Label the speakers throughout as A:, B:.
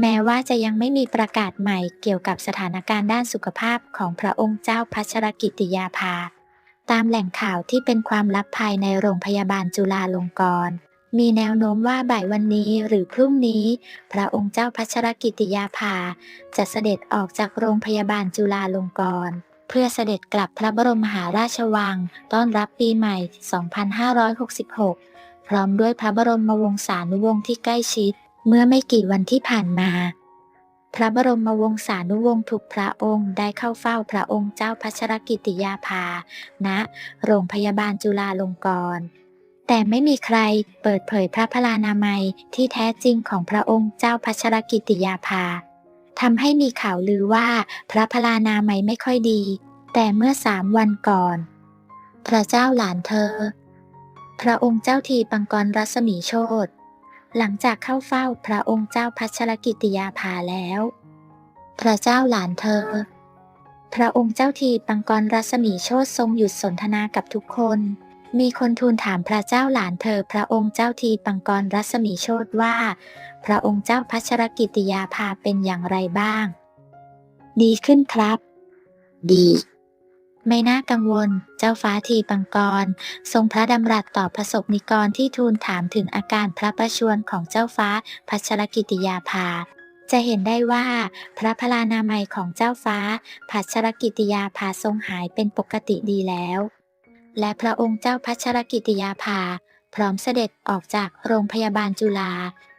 A: แม้ว่าจะยังไม่มีประกาศใหม่เกี่ยวกับสถานการณ์ด้านสุขภาพของพระองค์เจ้าพัชรกิติยาภา ตามแหล่งข่าวที่เป็นความลับภายในโรงพยาบาลจุฬาลงกรณ์มีแนวโน้มว่าบ่ายวันนี้หรือพรุ่งนี้ พระองค์เจ้าพัชรกิติยาภา จะเสด็จออกจากโรงพยาบาลจุฬาลงกรณ์เพื่อเสด็จกลับพระบรมมหาราชวัง ต้อนรับปีใหม่ 2566 พร้อมด้วยพระบรมวงศานุวงศ์ที่ใกล้ชิด เมื่อไม่กี่วันที่ผ่านมา พระบรมวงศานุวงศ์ทุกพระองค์ได้เข้าเฝ้าพระองค์เจ้าพัชรกิติยาภาณะโรงพยาบาลจุฬาลงกรณ์แต่ไม่มีใครเปิดเผยพระพลานามัยที่แท้จริงของพระองค์เจ้าพัชรกิติยาภาทำให้มีข่าวลือว่าพระพลานามัยไม่ค่อยดี แต่เมื่อสามวันก่อน พระเจ้าหลานเธอ พระองค์เจ้าทีปังกรรัศมีโชต หลังจากเข้าเฝ้าพระองค์เจ้าพัชรกิติยาภาแล้ว พระเจ้าหลานเธอ พระองค์เจ้าทีปังกรรัศมีโชตทรงหยุดสนทนากับทุกคน มีคนทูลถามพระเจ้าหลานเธอ พระองค์เจ้าทีปังกรรัศมีโชตว่า พระองค์เจ้าพัชรกิติยาภาเป็นอย่างไรบ้าง ดีขึ้นครับ ดี ไม่น่ากังวล เจ้าฟ้าทีปังกร ทรงพระดำรัสต่อประสบนิกรที่ทูลถามถึงอาการพระประชวรของเจ้าฟ้าพัชรกิติยาภา จะเห็นได้ว่า พระพลานามัยของเจ้าฟ้าพัชรกิติยาภาทรงหายเป็นปกติดีแล้ว และพระองค์เจ้าพัชรกิติยาภา พร้อมเสด็จออกจากโรงพยาบาลจุฬา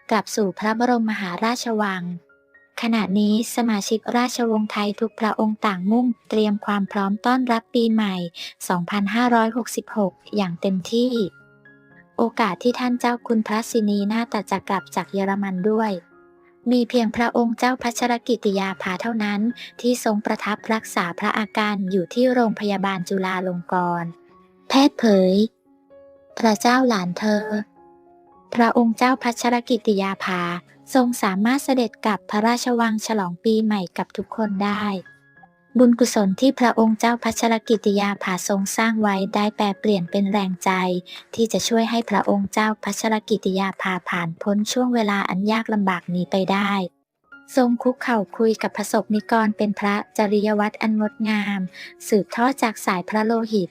A: กลับสู่พระบรมมหาราชวัง ขณะนี้สมาชิกราชวงศ์ไทยทุกพระองค์ต่างมุ่งเตรียมความพร้อมต้อนรับปีใหม่ 2566 อย่างเต็มที่ โอกาสที่ท่านเจ้าคุณพระสินีนาฏจะกลับจากเยอรมันด้วย มีเพียงพระองค์เจ้าพัชรกิติยาภาเท่านั้น ที่ทรงประทับรักษาพระอาการอยู่ที่โรงพยาบาลจุฬาลงกรณ์แพทย์เผย พระเจ้าหลานเธอ พระองค์เจ้าพัชรกิติยาภา ทรงสามารถเสด็จกลับพระราชวังฉลองปีใหม่กับทุกคนได้ บุญกุศลที่พระองค์เจ้าพัชรกิติยาภาทรงสร้างไว้ได้แปลเปลี่ยนเป็นแรงใจ ที่จะช่วยให้พระองค์เจ้าพัชรกิติยาภาผ่านพ้นช่วงเวลาอันยากลำบากนี้ไปได้ ทรงคุกเข่าคุยกับพระสบนิกรเป็นพระจริยวัตรอันงดงาม สืบทอดจากสายพระโลหิต